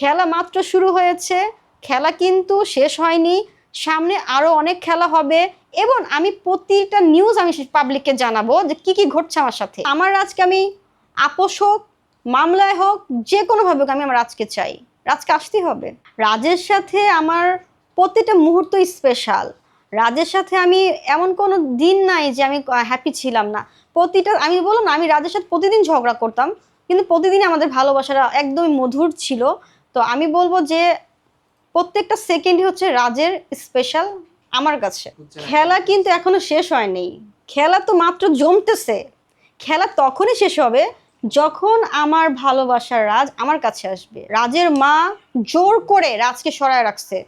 খেলা মাত্র শুরু হয়েছে, খেলা কিন্তু শেষ হয়নি, সামনে আরও অনেক খেলা হবে এবং আমি প্রতিটা নিউজ আমি পাবলিককে জানাব যে কি কি ঘটছে আমার সাথে। আমার আজকে আমি আপোষ হোক, মামলায় হোক, যে কোনোভাবে আমি আমার রাজকে চাই। রাজকে আসতেই হবে। রাজের সাথে আমার প্রতিটা মুহূর্ত স্পেশাল রাজের সাথে আমি এমন কোনো দিন নাই যে আমি হ্যাপি ছিলাম না। প্রতিটা, আমি বললাম না, আমি রাজের সাথে প্রতিদিন ঝগড়া করতাম, কিন্তু প্রতিদিন আমাদের ভালোবাসাটা একদমই মধুর ছিল। তো আমি বলব যে প্রত্যেকটা সেকেন্ডই হচ্ছে রাজের স্পেশাল আমার কাছে। খেলা কিন্তু এখনও শেষ হয়নি। খেলা তো মাত্র জমতেছে। খেলা তখনই শেষ হবে যখন আমার ভালোবাসার রাজ আমার কাছে আসবে। রাজের মা জোর করে রাজকে সরায় রাখছে।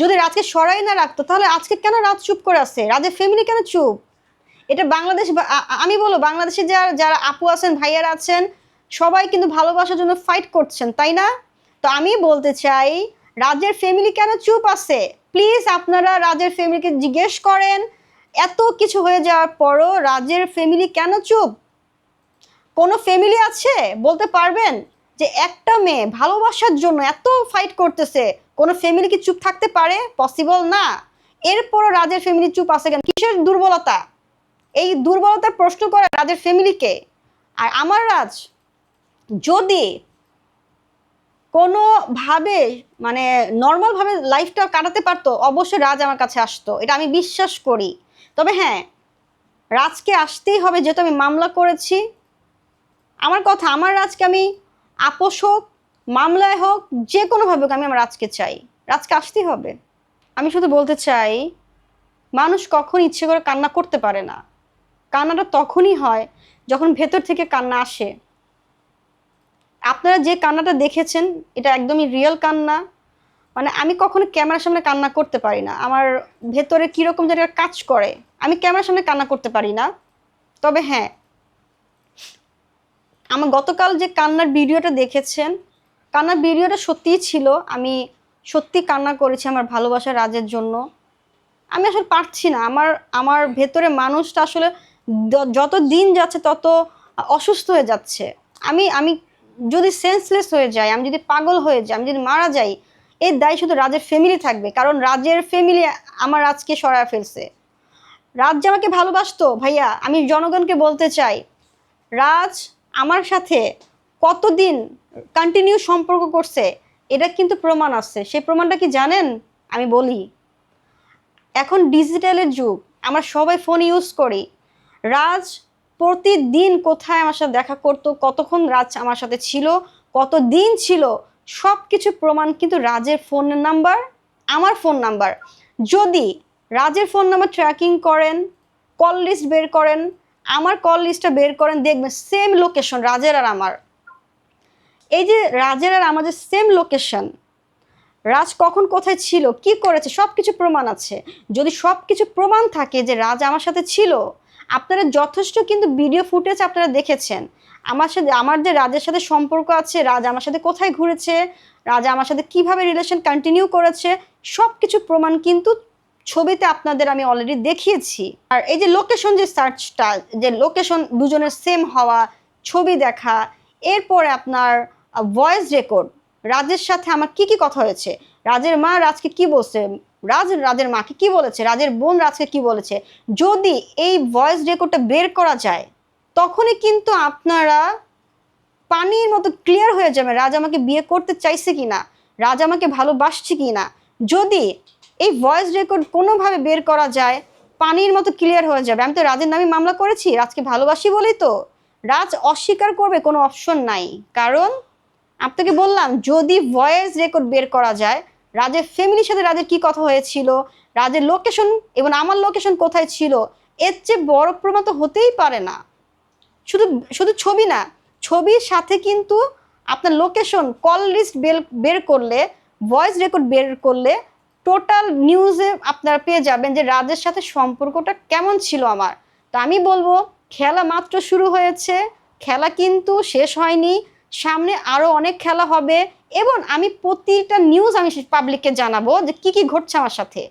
যদি রাজকে সরাই না রাখতো তাহলে আজকে কেন রাজ চুপ করে আছে? রাজের ফ্যামিলি কেন চুপ? এটা বাংলাদেশ আমি বলব বাংলাদেশে যারা যারা আপু আছেন ভাইয়ারা আছেন সবাই কিন্তু ভালোবাসার জন্য ফাইট করছেন তাই না? তো আমি বলতে চাই রাজের ফ্যামিলি কেন চুপ আছে? প্লিজ আপনারা রাজের ফ্যামিলিকে জিজ্ঞেস করেন, এত কিছু হয়ে যাওয়ার পরও রাজের ফ্যামিলি কেন চুপ? কোনো ফ্যামিলি আছে? বলতে পারবেন যে একটা মেয়ে ভালোবাসার জন্য এত ফাইট করতেছে, কোনো ফ্যামিলি কি চুপ থাকতে পারে? পসিবল না। এরপরও রাজের ফ্যামিলি চুপ আছে কেন? কিসের দুর্বলতা? এই দুর্বলতার প্রশ্ন করে রাজের ফ্যামিলিকে আর আমার রাজ যদি কোনোভাবে মানে নর্মালভাবে লাইফটা কাটাতে পারতো, অবশ্যই রাজ আমার কাছে আসতো। এটা আমি বিশ্বাস করি। তবে হ্যাঁ রাজকে আসতেই হবে যেহেতু আমি মামলা করেছি। আমার কথা, আমার রাজকে আমি আপোষ হোক, মামলায় হোক, যে কোনোভাবে হোক আমি আমার রাজকে চাই। রাজকে আসতেই হবে। আমি শুধু বলতে চাই, মানুষ কখন ইচ্ছে করে কান্না করতে পারে না। কান্নাটা তখনই হয় যখন ভেতর থেকে কান্না আসে। আপনারা যে কান্নাটা দেখেছেন, এটা একদমই রিয়েল কান্না। মানে আমি কখনো ক্যামেরার সামনে কান্না করতে পারি না। আমার ভেতরে কীরকম যেন কাজ করে। আমি ক্যামেরার সামনে কান্না করতে পারি না। তবে হ্যাঁ আমার গতকাল যে কান্নার ভিডিওটা দেখেছেন, কান্নার ভিডিওটা সত্যিই ছিল। আমি সত্যি কান্না করেছি আমার ভালোবাসার রাজের জন্য। আমি আসলে পারছি না। আমার আমার ভেতরে মানুষটা আসলে যত দিন যাচ্ছে তত অসুস্থ হয়ে যাচ্ছে। আমি আমি যদি সেন্সলেস হয়ে যায়, আমি যদি পাগল হয়ে যাই, আমি যদি মারা যাই, এর দায় শুধু রাজের ফ্যামিলি থাকবে। কারণ রাজের ফ্যামিলি আমার রাজকে সরায় ফেলছে। রাজ যে আমাকে ভালোবাসতো, ভাইয়া, আমি জনগণকে বলতে চাই, রাজ আমার সাথে কতদিন কন্টিনিউ সম্পর্ক করছে, এটা কিন্তু প্রমাণ আছে। সেই প্রমাণটা কি জানেন? আমি বলি। এখন ডিজিটালের যুগ, আমরা সবাই ফোন ইউজ করি। রাজ প্রতিদিন কোথায় আমার সাথে দেখা করতো, কতক্ষণ রাজ আমার সাথে ছিল কত দিন ছিল সব কিছু প্রমাণ কিন্তু রাজের ফোন নাম্বার আমার ফোন নাম্বার যদি রাজের ফোন নাম্বার ট্র্যাকিং করেন কল লিস্ট বের করেন, আমার কল লিস্টটা বের করেন, দেখবেন সেম লোকেশন রাজের আর আমার। এই যে রাজের আর আমাদের সেম লোকেশন রাজ কখন কোথায় ছিল, কি করেছে সব কিছু প্রমাণ আছে। যদি সব কিছু প্রমাণ থাকে যে রাজ আমার সাথে ছিল আপনারা যথেষ্ট কিন্তু ভিডিও ফুটেজ আপনারা দেখেছেন। আমার সাথে, আমার যে রাজের সাথে সম্পর্ক আছে, রাজ আমার সাথে কোথায় ঘুরেছে, রাজা আমার সাথে কীভাবে রিলেশন কন্টিনিউ করেছে সব কিছু প্রমাণ কিন্তু ছবিতে আপনাদের আমি অলরেডি দেখিয়েছি। আর এই যে লোকেশন যে সার্চটা যে লোকেশন দুজনের সেম হওয়া, ছবি দেখা, এরপরে আপনার ভয়েস রেকর্ড রাজের সাথে আমার কি কি কথা হয়েছে, রাজের মা রাজকে কি বলছে রাজ রাজের মাকে কি বলেছে? রাজের বোন রাজকে কি বলেছে? যদি এই ভয়েস রেকর্ডটা বের করা যায়, তখনই কিন্তু আপনারা পানির মতো ক্লিয়ার হয়ে যাবে রাজ আমাকে বিয়ে করতে চাইছে কি না রাজ আমাকে ভালোবাসছে কি না যদি এই ভয়েস রেকর্ড কোনোভাবে বের করা যায়, পানির মতো ক্লিয়ার হয়ে যাবে। আমি তো রাজের নামে মামলা করেছি, রাজকে ভালোবাসি বলেই তো। রাজ অস্বীকার করবে, কোনো অপশন নাই। কারণ, আপনাকে বললাম, যদি ভয়েস রেকর্ড বের করা যায় রাজের ফ্যামিলির সাথে রাজের কি কথা হয়েছিল? রাজের লোকেশন এবং আমার লোকেশন কোথায় ছিল? এর চেয়ে বড় প্রমাণ তো হতেই পারে না। শুধু শুধু ছবি না, ছবির সাথে কিন্তু আপনার লোকেশন কল লিস্ট বের বের করলে ভয়েস রেকর্ড বের করলে টোটাল নিউজে আপনারা পেয়ে যাবেন যে রাজের সাথে সম্পর্কটা কেমন ছিল আমার। তো আমি বলব, খেলা মাত্র শুরু হয়েছে, খেলা কিন্তু শেষ হয়নি, সামনে আরও অনেক খেলা হবে এবং আমি প্রতিটা নিউজ আমি পাবলিককে জানাব যে কি কি ঘটছে আমার সাথে।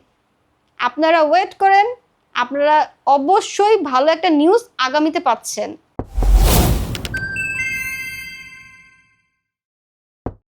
আপনারা ওয়েট করেন, আপনারা অবশ্যই ভালো একটা নিউজ আগামীতে পাচ্ছেন।